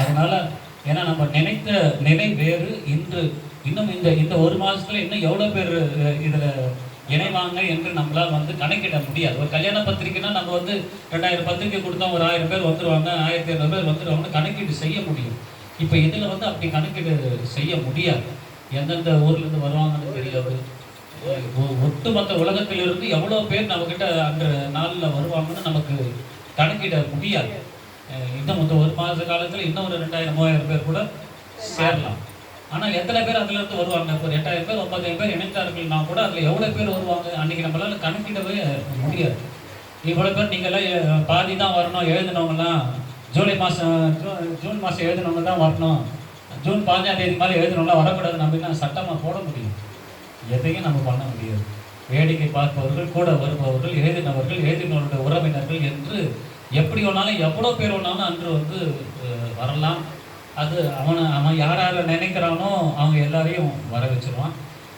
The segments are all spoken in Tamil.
அதனால ஏன்னா நம்ம நினைத்த நினை வேறு. இன்று இன்னும் இந்த இந்த ஒரு மாதத்தில் இன்னும் எவ்வளோ பேர் இதில் இணைவாங்க என்று நம்மளால் வந்து கணக்கிட முடியாது. ஒரு கல்யாண பத்திரிக்கைனா நம்ம வந்து ரெண்டாயிரம் பத்திரிக்கை கொடுத்தா ஒரு ஆயிரம் பேர் வந்துருவாங்க ஆயிரத்தி ஐநூறு பேர் வந்துருவாங்கன்னு கணக்கீடு செய்ய முடியும். இப்போ இதில் வந்து அப்படி கணக்கீடு செய்ய முடியாது. எந்தெந்த ஊர்லேருந்து வருவாங்கன்னு தெரியாது. ஒட்டுமொத்த உலகத்திலிருந்து எவ்வளோ பேர் நம்மக்கிட்ட அந்த நாளில் வருவாங்கன்னு நமக்கு கணக்கிட முடியாது. இன்னும் இந்த ஒரு மாத காலத்தில் இன்னும் ஒரு ரெண்டாயிரம் மூவாயிரம் பேர் கூட சேரலாம். ஆனால் எத்தனை பேர் அதுலேருந்து வருவாங்க? இப்போ ஒரு எட்டாயிரம் பேர் ஒன்பதாயிரம் பேர் இணைந்தார்கள்னா கூட அதில் எவ்வளோ பேர் வருவாங்க? அன்றைக்கி நம்மளால் கணக்கிடவே முடியாது. இவ்வளோ பேர் நீங்களாம் பாதி தான் வரணும் எழுதினவங்கலாம் ஜூலை மாதம் ஜூன் மாதம் எழுதினவங்க தான் வரணும். ஜூன் பதினஞ்சாம் தேதி மாதிரி எழுதினவங்களாம் வரக்கூடாது நம்ம சட்டமாக போட முடியும். எதையும் நம்ம பண்ண முடியாது. வேடிக்கை பார்ப்பவர்கள் கூட வருபவர்கள் எழுதினவர்கள் எழுதினவருடைய உறவினர்கள் என்று எப்படி வேணாலும் எவ்வளோ பேர் வேணாலும் அன்று வந்து வரலாம். அது அவனை அவன் யார் யாரை நினைக்கிறானோ அவங்க எல்லாரையும் வர வச்சிருவான்.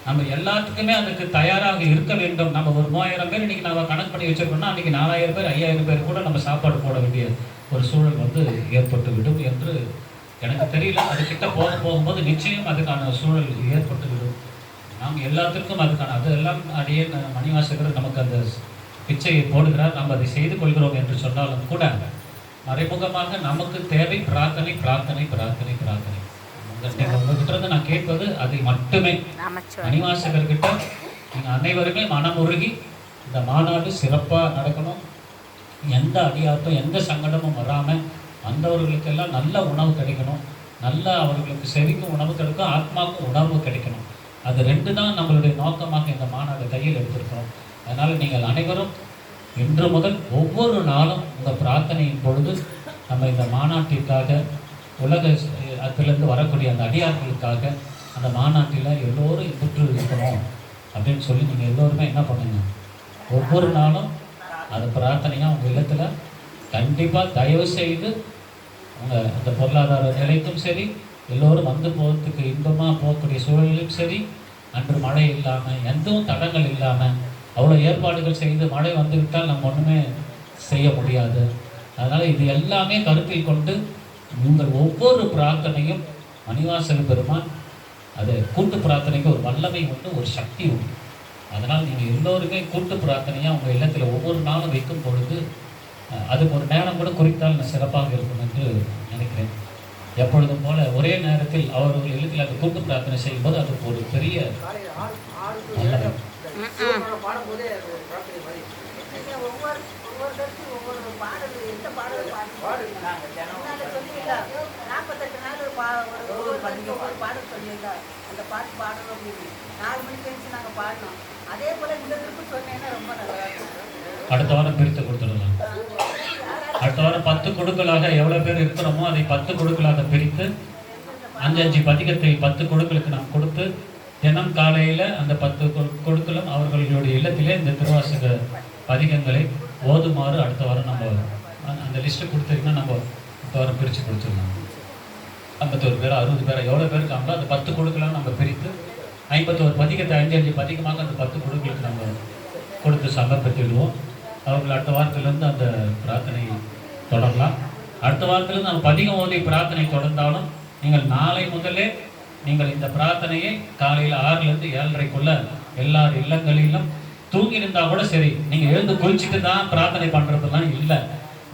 நம்ம எல்லாத்துக்குமே அதுக்கு தயாராக இருக்க வேண்டும். நம்ம ஒரு மூவாயிரம் பேர் இன்றைக்கி நம்ம கணக்கு பண்ணி வச்சிருக்கோம்னா அன்னைக்கு நாலாயிரம் பேர் ஐயாயிரம் பேர் கூட நம்ம சாப்பாடு போட வேண்டிய ஒரு சூழல் வந்து ஏற்பட்டு விடும் என்று எனக்கு தெரியல. அதுக்கிட்ட போக போகும்போது நிச்சயம் அதுக்கான சூழல் ஏற்பட்டு விடும் நாம் எல்லாத்திற்கும் அதுக்கான அது எல்லாம் அடியே மணிவாசகர் நமக்கு அந்த பிச்சையை போடுகிறார் நாம் அதை செய்து கொள்கிறோம் என்று சொன்னாலும் கூட மறைமுகமாக நமக்கு தேவை பிரார்த்தனை பிரார்த்தனை பிரார்த்தனை பிரார்த்தனை. உங்க- உங்ககிட்ட இருந்து நான் கேட்பது அதை மட்டுமே. மணிவாசகர்கிட்ட நீங்கள் அனைவருமே மனமுருகி இந்த மாநாடு சிறப்பாக நடக்கணும். எந்த அடியாட்டும் எந்த சங்கடமும் வராமல் வந்தவர்களுக்கெல்லாம் நல்ல உணவு கிடைக்கணும். நல்ல அவர்களுக்கு செவிக்கும் உணவு கிடைக்கும் ஆத்மாவுக்கும் உணவு கிடைக்கணும். அது ரெண்டு தான் நம்மளுடைய நோக்கமாக இந்த மாநாடு கையில் எடுத்திருக்கிறோம். அதனால் நீங்கள் அனைவரும் இன்று முதல் ஒவ்வொரு நாளும் இந்த பிரார்த்தனையின் பொழுது நம்ம இந்த மாநாட்டிற்காக உலக அதிலிருந்து வரக்கூடிய அந்த அடியார்களுக்காக அந்த மாநாட்டில் எல்லோரும் இன்புற்று இருக்கணும் அப்படின்னு சொல்லி நீங்கள் எல்லோருமே என்ன பண்ணுங்க? ஒவ்வொரு நாளும் அது பிரார்த்தனையாக உங்கள் இல்லத்தில் கண்டிப்பாக தயவு செய்து உங்கள் அந்த பொருளாதார நிலைக்கும் சரி எல்லோரும் வந்து போகிறதுக்கு இன்பமாக போகக்கூடிய சூழலிலும் சரி அன்று மழை இல்லாமல் எந்தவும் தடங்கள் இல்லாமல் அவ்வளோ ஏற்பாடுகள் செய்து மழை வந்துவிட்டால் நம்ம ஒன்றுமே செய்ய முடியாது. அதனால் இது எல்லாமே கருத்தில் கொண்டு உங்கள் ஒவ்வொரு பிரார்த்தனையும் மணிவாசக பெருமான் அது கூட்டு பிரார்த்தனைக்கு ஒரு வல்லமை உண்டு ஒரு சக்தி உண்டு. அதனால் நீங்கள் எல்லோருமே கூட்டு பிரார்த்தனையாக உங்கள் இல்லத்தில் ஒவ்வொரு நாளும் வைக்கும் பொழுது அதுக்கு ஒரு நேரம் கூட குறித்தால் சிறப்பாக இருக்கும் என்று நினைக்கிறேன். எப்பொழுதும் போல ஒரே நேரத்தில் அவர்கள் இல்லத்தில் அந்த கூட்டு பிரார்த்தனை செய்யும்போது அது ஒரு பெரிய வல்லமை. பாடும்போதே அது பிரார்த்தனை மாதிரி ஒவ்வொரு ஒவ்வொரு கருத்து ஒவ்வொரு பாடல் எந்த பாடல் தினம் நாற்பத்தெட்டு நாள் பா ஒரு ஒவ்வொரு பாடல் சொல்லியிருந்தா அந்த பாட்டு பாடணும் அப்படின்னு. நாலு மணிக்கு எழுந்து நாங்கள் பாடினோம் அதே போல் இந்த திருப்பி சொன்னேன்னா ரொம்ப நல்லா அடுத்த வாரம் பிரித்து கொடுத்துடலாம். அடுத்த வாரம் பத்து குழுக்களாக எவ்வளோ பேர் இருக்கிறோமோ அதை பத்து குழுக்களாக பிரித்து அஞ்சு அஞ்சு பதிகத்தை பத்து குழுக்களுக்கு நாம் கொடுத்து தினம் காலையில் அந்த பத்து கொடுக்கலும் அவர்களுடைய இல்லத்திலே இந்த திருவாசக பதிகங்களை ஓதுமாறு அடுத்த வாரம் நம்ம அந்த- லிஸ்ட்டு கொடுத்தீங்கன்னா நம்ம அடுத்த வாரம் பிரித்து கொடுத்துருந்தோம் ஐம்பத்தோரு பேர் அறுபது பேர் எவ்வளோ பேர் இருக்காங்களோ அந்த பத்து கொடுக்கலாம் நம்ம பிரித்து ஐம்பத்தோரு பதிகத்தை அஞ்சு அஞ்சு பதிகமாக அந்த பத்து கொடுக்கலுக்கு நம்ம கொடுத்து சமர்ப்பித்துவிடுவோம். அவர்கள் அடுத்த வாரத்துலேருந்து அந்த பிரார்த்தனை தொடரலாம். அடுத்த வாரத்துலேருந்து அந்த பதிகம் ஓதி பிரார்த்தனை தொடர்ந்தாலும் நீங்கள் நாளை முதலே நீங்கள் இந்த பிரார்த்தனையை காலையில் ஆறுலேருந்து ஏழரைக்குள்ள எல்லார் இல்லங்களிலும் தூங்கி இருந்தா கூட சரி நீங்கள் எழுந்து குளிச்சுட்டு தான் பிரார்த்தனை பண்ணுறதுலாம் இல்லை.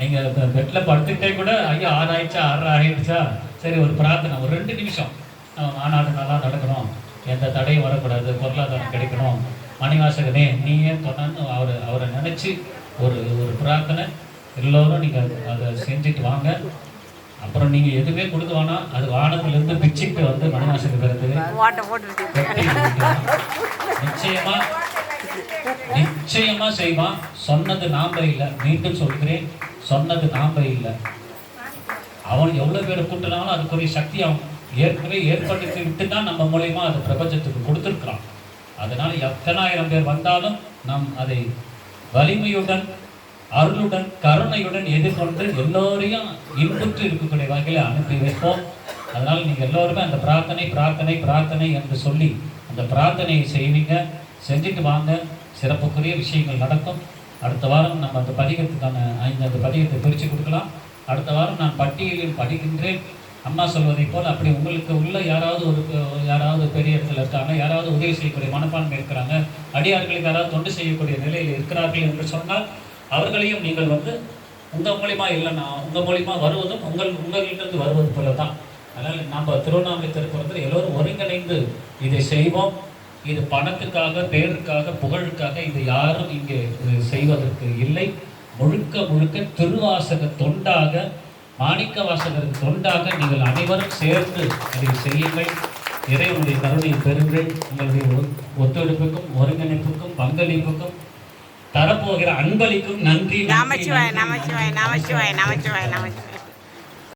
நீங்கள் பெட்டில் படுத்துக்கிட்டே கூட ஐயா ஆறு ஆயிடுச்சா ஆறரை ஆயிடுச்சா? சரி ஒரு பிரார்த்தனை ஒரு ரெண்டு நிமிஷம். மாநாடு நல்லா நடக்கணும். எந்த தடையும் வரக்கூடாது. பொருளாதாரம் கிடைக்கணும். மணிவாசகனே நீ ஏன் சொன்னு அவர் அவரை நினச்சி ஒரு ஒரு பிரார்த்தனை. எல்லோரும் நீங்கள் அதை செஞ்சுட்டு வாங்க. அப்புறம் நீங்கள் எதுவுமே கொடுக்க வேணாம். அது வானத்திலிருந்து பிச்சுட்டு வந்து வெட்டி கொடுக்கலாம். நிச்சயமா நிச்சயமா செய்வான் சொன்னது நாம இல்லை. மீண்டும் சொல்கிறேன் சொன்னது நாம இல்லை. அவன் எவ்வளவு பேரை கூட்டினாலும் அதுக்குரிய சக்தி அவன் ஏற்கனவே ஏற்படுத்தி விட்டு தான் நம்ம மூலயமா அது பிரபஞ்சத்துக்கு கொடுத்துருக்குறான். அதனால எத்தனாயிரம் பேர் வந்தாலும் நாம் அதை வலிமையுடன் அருளுடன் கருணையுடன் எதிர்கொண்டு எல்லோரையும் இன்புற்று இருக்கக்கூடிய வகையில் அனுப்பி வைப்போம். அதனால் நீங்கள் எல்லோருமே அந்த பிரார்த்தனை பிரார்த்தனை பிரார்த்தனை என்று சொல்லி அந்த பிரார்த்தனையை செய்வீங்க. செஞ்சுட்டு வாங்க. சிறப்புக்குரிய விஷயங்கள் நடக்கும். அடுத்த வாரம் நம்ம அந்த பதிகத்துக்கான ஐந்து அந்த பதிகத்தை பிரித்து கொடுக்கலாம். அடுத்த வாரம் நான் பட்டியலில் படிக்கின்றேன். அம்மா சொல்வதைப் போல் அப்படி உங்களுக்கு உள்ள யாராவது ஒரு யாராவது பெரிய இடத்துல இருக்காங்க யாராவது உதவி செய்யக்கூடிய மனப்பான்மை இருக்கிறாங்க அடியார்களுக்கு யாராவது தொண்டு செய்யக்கூடிய நிலையில் இருக்கிறார்கள் என்று சொன்னால் அவர்களையும் நீங்கள் வந்து உங்கள் மூலிமா இல்லைன்னா உங்கள் மூலிமா வருவதும் உங்கள் உங்கள்கிட்ட வருவது போல தான் அதனால் நம்ம திருவண்ணாமலை திருப்புறத்தில் எல்லோரும் ஒருங்கிணைந்து இதை செய்வோம். இது பணத்துக்காக பேருக்காக புகழுக்காக இது யாரும் இங்கே செய்வதற்கு இல்லை. முழுக்க முழுக்க திருவாசக தொண்டாக மாணிக்க வாசகர் தொண்டாக நீங்கள் அனைவரும் சேர்ந்து அதை செய்யுங்கள். இறைவனுடைய கருணையை பெறுங்கள். உங்களுடைய ஒத்துழைப்புக்கும் ஒருங்கிணைப்புக்கும் பங்களிப்புக்கும் தரப்போகிற அன்பளிக்கும் நன்றி நமச்சிவாய நமச்சிவாய. நமச்சிவாய நமச்சிவாய நமச்சிவாய